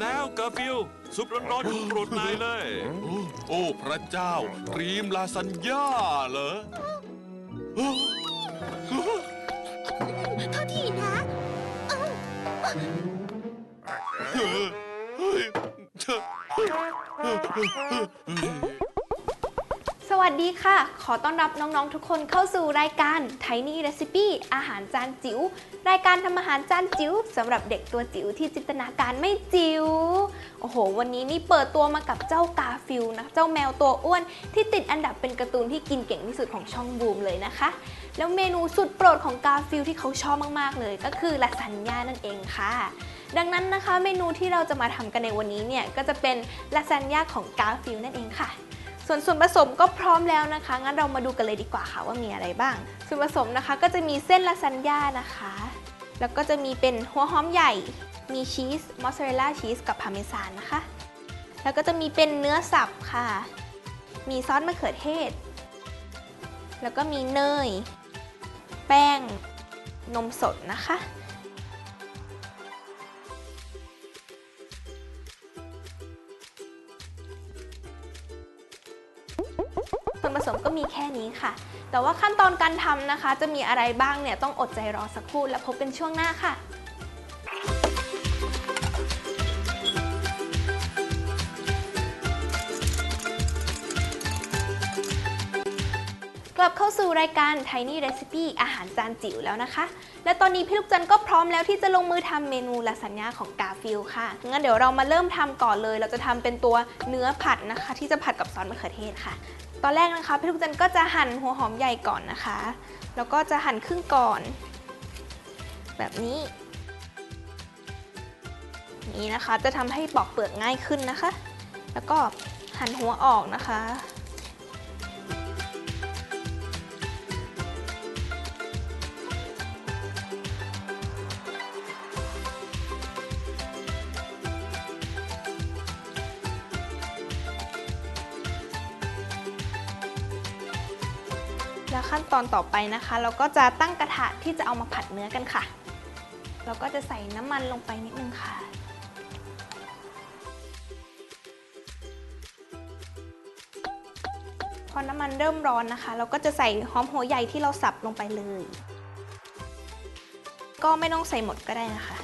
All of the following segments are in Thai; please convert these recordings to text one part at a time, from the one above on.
แล้วกาฟิลซุปร้อนๆของโปรดนายเลย โอ้พระเจ้าครีมลาซานญ่าเหรอโทษทีนะเอ้า สวัสดีค่ะ ขอต้อนรับน้อง ๆ ทุกคนเข้าสู่รายการ Tiny Recipe อาหารจานจิ๋ว รายการทำอาหารจานจิ๋วสำหรับเด็กตัวจิ๋วที่จินตนาการไม่จิ๋ว โอ้โห วันนี้นี่เปิดตัวมากับเจ้ากาฟิลนะ เจ้าแมวตัวอ้วนที่ติดอันดับเป็นการ์ตูนที่กินเก่งที่สุดของช่องบูมเลยนะคะ แล้วเมนูสุดโปรดของกาฟิลที่เขาชอบมากๆเลย ก็คือลาซานญ่านั่นเองค่ะดังนั้นนะคะเมนูที่เราจะมาทำกันในวันนี้เนี่ยก็จะเป็นลาซานญ่าของกาฟิลนั่นเองค่ะ ส่วนส่วนผสมก็พร้อมแล้วนะคะ งั้นเรามาดูกันเลยดีกว่าค่ะว่ามีอะไรบ้าง ส่วนผสมนะคะก็จะมีเส้นลาซานญ่านะคะ แล้วก็จะมีเป็นหัวหอมใหญ่ มีชีสมอสซาเรลล่าชีสกับพาเมซานนะคะ แล้วก็จะมีเป็นเนื้อสับค่ะ มีซอสมะเขือเทศ แล้วก็มีเนย แป้ง นมสดนะคะ ผสมก็มีแค่นี้ค่ะ แต่ว่าขั้นตอนการทำนะคะ จะมีอะไรบ้างเนี่ยต้องอดใจรอสักครู่แล้วพบกันช่วงหน้าค่ะกลับเข้าสู่รายการ Tiny Recipe อาหารจานจิ๋วแล้วนะคะ และตอนนี้พี่ลูกจันก็พร้อมแล้วที่จะลงมือทำเมนูลาซานญ่าของกาฟิลค่ะ งั้นเดี๋ยวเรามาเริ่มทำก่อนเลย เราจะทำเป็นตัวเนื้อผัดนะคะ ที่จะผัดกับซอสมะเขือเทศค่ะ ตอนแรกนะคะพี่ลูกจันก็จะหั่นหัวหอมใหญ่ก่อนนะคะ แล้วก็จะหั่นครึ่งก่อน แบบนี้นี่นะคะจะทำให้ปอกเปลือกง่ายขึ้นนะคะ แล้วก็หั่นหัวออกนะคะ แล้วขั้นตอนต่อไปนะคะ เราก็จะตั้งกระทะที่จะเอามาผัดเนื้อกันค่ะ เราก็จะใส่น้ำมันลงไปนิดนึงค่ะพอน้ำมันเริ่มร้อนนะคะ เราก็จะใส่หอมหัวใหญ่ที่เราสับลงไปเลย ก็ไม่ต้องใส่หมดก็ได้นะคะ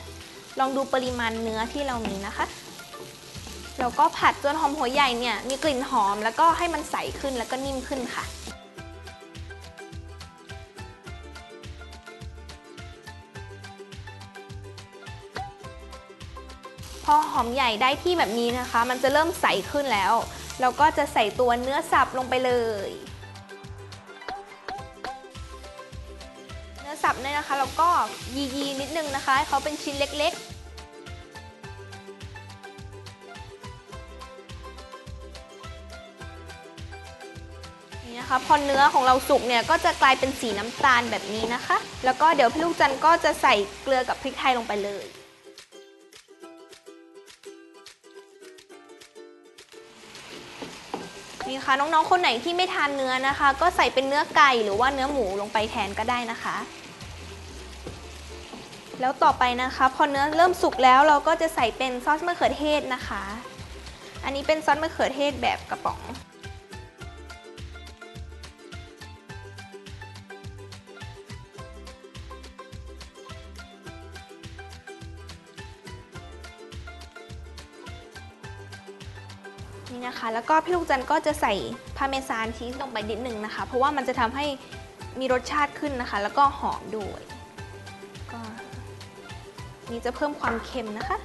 ลองดูปริมาณเนื้อที่เรามีนะคะแล้วก็ผัดจนหอมหัวใหญ่เนี่ยมีกลิ่นหอมแล้วก็ให้มันใสขึ้นแล้วก็นิ่มขึ้นค่ะ อหอมใหญ่ได้ที่แบบนี้นะคะ มันจะเริ่มใสขึ้นแล้ว เราก็จะใส่ตัวเนื้อสับลงไปเลย เนื้อสับเนี่ยนะคะเราก็ยียีๆนิดนึงนะคะให้เขาเป็นชิ้นเล็กๆนี่นะคะพอเนื้อของเราสุกเนี่ยก็จะกลายเป็นสีน้ำตาลแบบนี้นะคะ แล้วก็เดี๋ยวพี่ลูกจันก็จะใส่เกลือกับพริกไทยลงไปเลย ค่ะ น้องๆ คนไหนที่ไม่ทานเนื้อนะคะ ก็ใส่เป็นเนื้อไก่หรือว่าเนื้อหมูลงไปแทนก็ได้นะคะ แล้วต่อไปนะคะ พอเนื้อเริ่มสุกแล้วเราก็จะใส่เป็นซอสมะเขือเทศนะคะ อันนี้เป็นซอสมะเขือเทศแบบกระป๋อง นี่นะคะ แล้วก็พี่ลูกจันก็จะใส่พาเมซานชีสลงไปนิดนึงนะคะ เพราะว่ามันจะทำให้มีรสชาติขึ้นนะคะ แล้วก็หอมด้วยก็นี่จะเพิ่มความเค็มนะคะ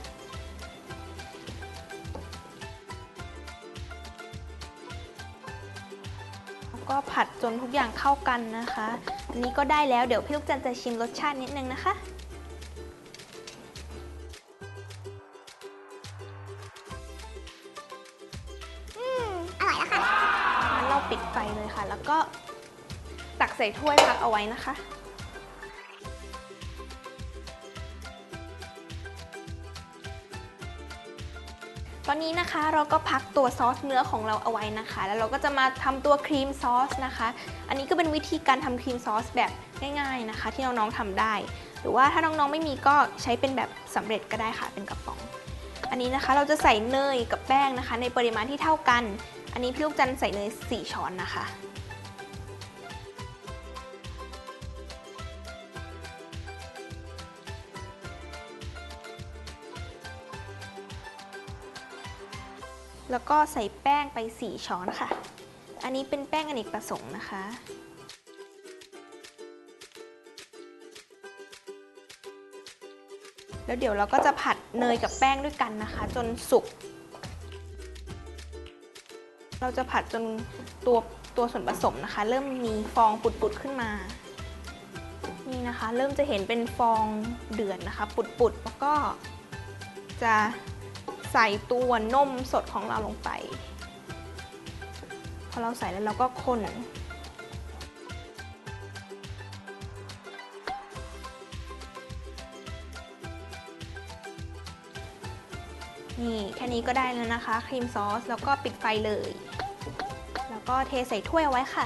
แล้วก็ผัดจนทุกอย่างเข้ากันนะคะ อันนี้ก็ได้แล้วเดี๋ยวพี่ลูกจันจะชิมรสชาตินิดนึงนะคะ ใส่ถ้วยพักเอาไว้นะคะ ตอนนี้นะคะเราก็พักตัวซอสเนื้อของเราเอาไว้นะคะ แล้วเราก็จะมาทำตัวครีมซอสนะคะ อันนี้ก็เป็นวิธีการทำครีมซอสแบบง่ายๆนะคะ ที่น้องๆทำได้ หรือว่าถ้าน้องๆไม่มีก็ใช้เป็นแบบสำเร็จก็ได้ค่ะเป็นกระป๋อง อันนี้นะคะเราจะใส่เนยกับแป้งนะคะ ในปริมาณที่เท่ากัน อันนี้พี่ลูกจันใส่เนย4ช้อนนะคะ แล้วก็ใส่แป้งไป 4 ช้อนค่ะ อันนี้เป็นแป้งอเนกประสงค์นะคะ แล้วเดี๋ยวเราก็จะผัดเนยกับแป้งด้วยกันนะคะ จนสุก เราจะผัดจนตัวตัวส่วนผสมนะคะ เริ่มมีฟองปุดๆขึ้นมา นี่นะคะ เริ่มจะเห็นเป็นฟองเดือดนะคะ ปุดๆแล้วก็จะ ส่ตัวนมสดของเราลงไป พอเราใส่แล้วเราก็คนนี่แค่นี้ก็ได้แล้วนะคะ ครีมซอส แล้วก็ปิดไฟเลย แล้วก็เทใส่ถ้วยเอาไว้ค่ะ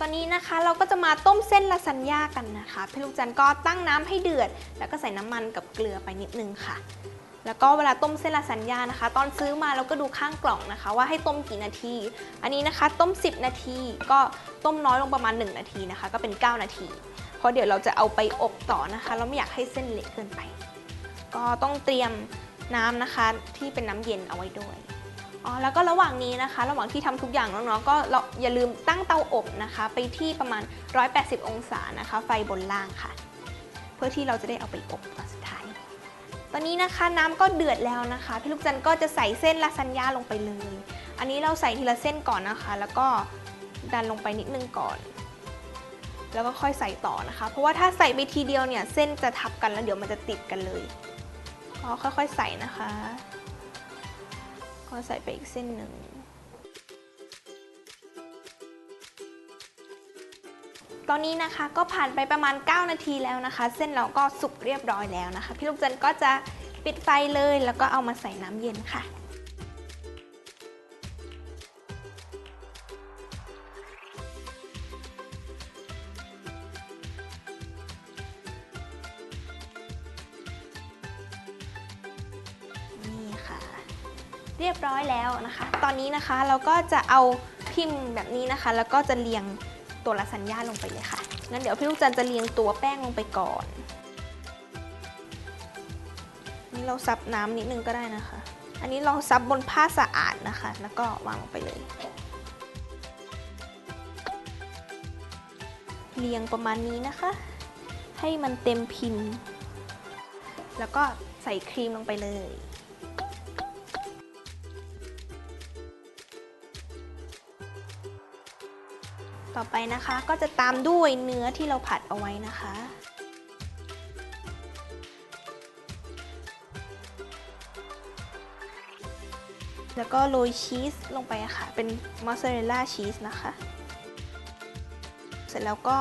ตอนนี้นะคะเราก็จะมาต้มเส้นลาซานญ่ากันนะคะพี่ลูกจันก็ตั้งน้ำให้เดือด แล้วก็ใส่น้ำมันกับเกลือไปนิดนึงค่ะ แล้วก็เวลาต้มเส้นลาซานญ่านะคะ ตอนซื้อมาเราก็ดูข้างกล่องนะคะ ว่าให้ต้มกี่นาที อันนี้นะคะต้ม 10 นาที ก็ต้มน้อยลงประมาณ 1 นาทีนะคะ ก็เป็น 9 นาที เพราะเดี๋ยวเราจะเอาไปอบต่อนะคะ เราไม่อยากให้เส้นเละเกินไป ก็ต้องเตรียมน้ำนะคะที่เป็นน้ำเย็นเอาไว้ด้วย อ๋อแล้วก็ระหว่างนี้นะคะ ระหว่างที่ทำทุกอย่างน้องๆก็อย่าลืมตั้งเตาอบนะคะ ไปที่ประมาณ 180 องศานะคะ ไฟบนล่างค่ะ เพื่อที่เราจะได้เอาไปอบตอนสุดท้าย ตอนนี้นะคะน้ำก็เดือดแล้วนะคะพี่ลูกจันทร์ก็จะใส่เส้นลาซานญ่าลงไปเลย อันนี้เราใส่ทีละเส้นก่อนนะคะ แล้วก็ดันลงไปนิดนึงก่อน แล้วก็ค่อยใส่ต่อนะคะ เพราะว่าถ้าใส่ไปทีเดียวเนี่ยเส้นจะทับกันแล้วเดี๋ยวมันจะติดกันเลยก็ค่อยๆใส่นะคะ ก็ใส่ไปอีกเส้นหนึ่ง ตอนนี้นะคะก็ผ่านไปประมาณ 9 นาทีแล้วนะคะ เส้นเราก็สุกเรียบร้อยแล้วนะคะ พี่ลูกจันก็จะปิดไฟเลยแล้วก็เอามาใส่น้ำเย็นค่ะ อยแล้วนะคะ ตอนนี้นะคะเราก็จะเอาพิมพ์แบบนี้นะคะ แล้วก็จะเรียงตัวลาซานญ่าลงไปเลยค่ะ งั้นเดี๋ยวพี่ลูกจันจะเรียงตัวแป้งลงไปก่อน นี่เราซับน้ำนิดนึงก็ได้นะคะ อันนี้เราซับบนผ้าสะอาดนะคะ แล้วก็วางลงไปเลย เรียงประมาณนี้นะคะ ให้มันเต็มพิมพ์ แล้วก็ใส่ครีมลงไปเลย ต่อไปนะคะ ก็จะตามด้วยเนื้อที่เราผัดเอาไว้นะคะ แล้วก็โรยชีสลงไปค่ะ เป็นมอสซาเรลล่าชีสนะคะ เสร็จแล้วก็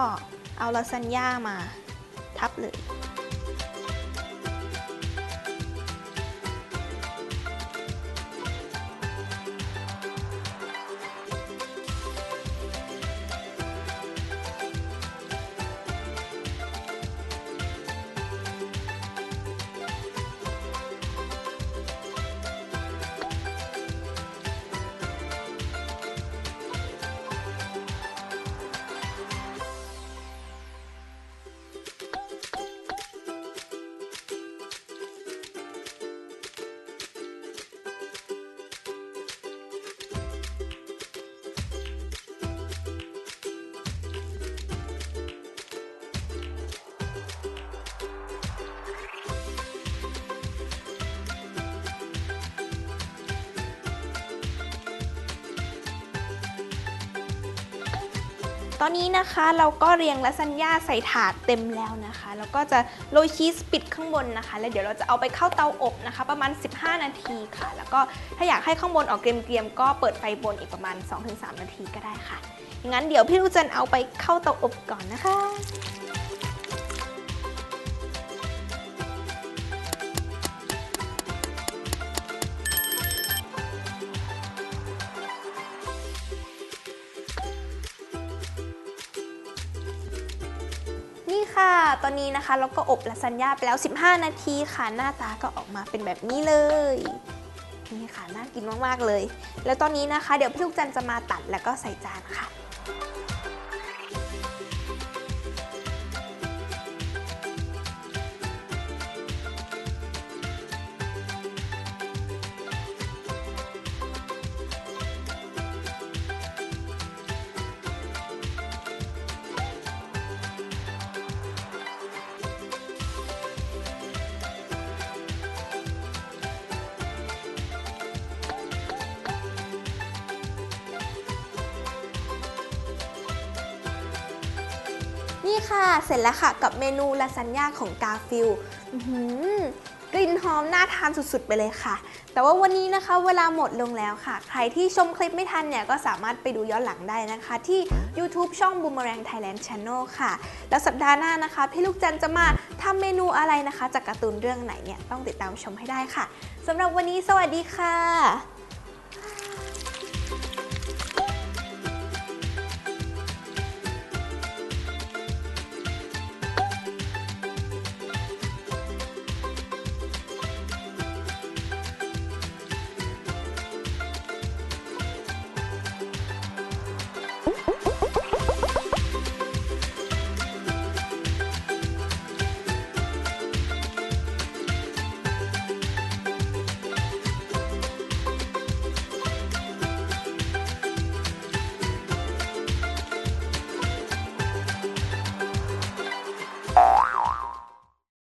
เอาลาซานญ่ามาทับเลย ตอนนี้นะคะเราก็เรียงลาซานญ่าใส่ถาดเต็มแล้วนะคะ แล้วก็จะโรยชีสปิดข้างบนนะคะ แล้วเดี๋ยวเราจะเอาไปเข้าเตาอบนะคะ ประมาณ 15 นาทีค่ะ แล้วก็ถ้าอยากให้ข้างบนออกเกรียมๆก็เปิดไฟบนอีกประมาณ 2-3 นาทีก็ได้ค่ะงั้นเดี๋ยวพี่ลูกจันเอาไปเข้าเตาอบก่อนนะคะ ค่ะ ตอนนี้นะคะเราก็อบลาซานญ่าไปแล้ว 15 นาทีค่ะ หน้าตาก็ออกมาเป็นแบบนี้เลย นี่ค่ะ น่ากินมากๆเลย แล้วตอนนี้นะคะ เดี๋ยวพี่ลูกจันจะมาตัดแล้วก็ใส่จานค่ะ นี่ค่ะ เสร็จแล้วค่ะกับเมนูลาซานญ่าของกาฟิลกลิ่นหอมน่าทานสุดๆ ไปเลยค่ะ แต่ว่าวันนี้นะคะเวลาหมดลงแล้วค่ะ ใครที่ชมคลิปไม่ทันเนี่ย ก็สามารถไปดูย้อนหลังได้นะคะ ที่ YouTube ช่อง Boomerang Thailand Channel ค่ะ แล้วสัปดาห์หน้านะคะ พี่ลูกจันจะมาทำเมนูอะไรนะคะ จากการ์ตูนเรื่องไหนเนี่ย ต้องติดตามชมให้ได้ค่ะสำหรับวันนี้สวัสดีค่ะ